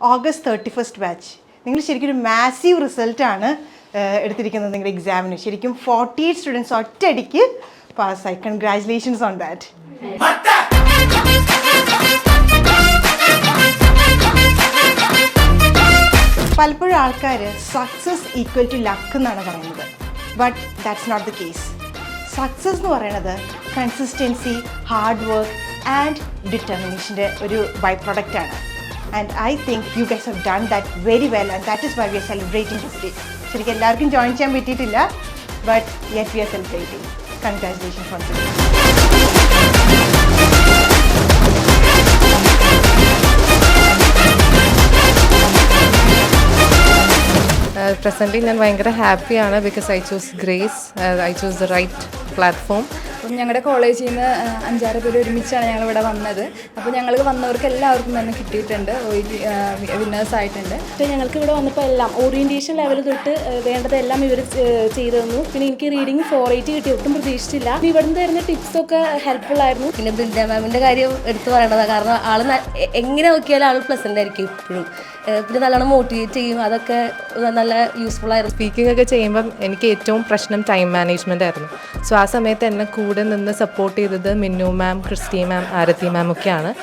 August thirty first batch നിങ്ങൾ ശരിക്കും ഒരു മാസീവ് റിസൾട്ടാണ് എടുത്തിരിക്കുന്നത് നിങ്ങളുടെ എക്സാമിന് ശരിക്കും ഫോർട്ടി എയ്റ്റ് സ്റ്റുഡൻസ് ഒറ്റയടിക്ക് പാസ്സായി കൺഗ്രാറ്റുലേഷൻസ് ഓൺ ദാറ്റ് പലപ്പോഴും ആൾക്കാർ സക്സസ് ഈക്വൽ ടു ലക്ക് എന്നാണ് പറയുന്നത്. But that's not the case success എന്ന് പറയുന്നത് കൺസിസ്റ്റൻസി ഹാർഡ് വർക്ക് ആൻഡ് ഡിറ്റർമിനേഷന്റെ ഒരു ബൈ പ്രൊഡക്റ്റ് ആണ്. and I think you guys have done that very well and that is why we are celebrating this day ശരിക്കും എല്ലാവർക്കും join ചെയ്യാൻ പറ്റിയിട്ടില്ല but yet we are celebrating congratulation for presently ഞാൻ ഭയങ്കര ഹാപ്പിയാണ് because I choose grace I choose the right platform അപ്പം ഞങ്ങളുടെ കോളേജിൽ നിന്ന് അഞ്ചാറ് പേര് ഒരുമിച്ചാണ് ഞങ്ങൾ ഇവിടെ വന്നത്. അപ്പോൾ ഞങ്ങൾ വന്നവർക്ക് എല്ലാവർക്കും തന്നെ കിട്ടിയിട്ടുണ്ട് വിന്നേഴ്സ് ആയിട്ടുണ്ട്. പക്ഷേ ഞങ്ങൾക്ക് ഇവിടെ വന്നപ്പോൾ എല്ലാം ഓറിയന്റേഷൻ ലെവൽ തൊട്ട് വേണ്ടതെല്ലാം ഇവർ ചെയ്തു തന്നു. പിന്നെ എനിക്ക് റീഡിങ് ഫോർ എയ്റ്റ് കിട്ടി ഒട്ടും പ്രതീക്ഷിച്ചില്ല. ഇവിടെ ഇവിടുന്ന് തരുന്ന ടിപ്സൊക്കെ ഹെൽപ്ഫുൾ ആയിരുന്നു. പിന്നെ ബൃന്ദ മാമിന്റെ കാര്യം എടുത്തു പറയേണ്ടതാണ് കാരണം ആൾ എങ്ങനെ നോക്കിയാലും ആൾ പ്ലസന്റ് ആയിരിക്കും ഇപ്പോഴും. പിന്നെ നല്ലോണം മോട്ടിവേറ്റ് ചെയ്യും. അതൊക്കെ നല്ല യൂസ്ഫുൾ ആയിരുന്നു. സ്പീക്കിംഗ് ഒക്കെ ചെയ്യുമ്പം എനിക്ക് ഏറ്റവും പ്രശ്നം ടൈം മാനേജ്മെന്റ് ആയിരുന്നു. സോ ആ സമയത്ത് എന്നെ കൂടെ നിന്ന് സപ്പോർട്ട് ചെയ്തത് മിന്നു മാം ക്രിസ്റ്റി മാം ആരതി മാം ഒക്കെയാണ്.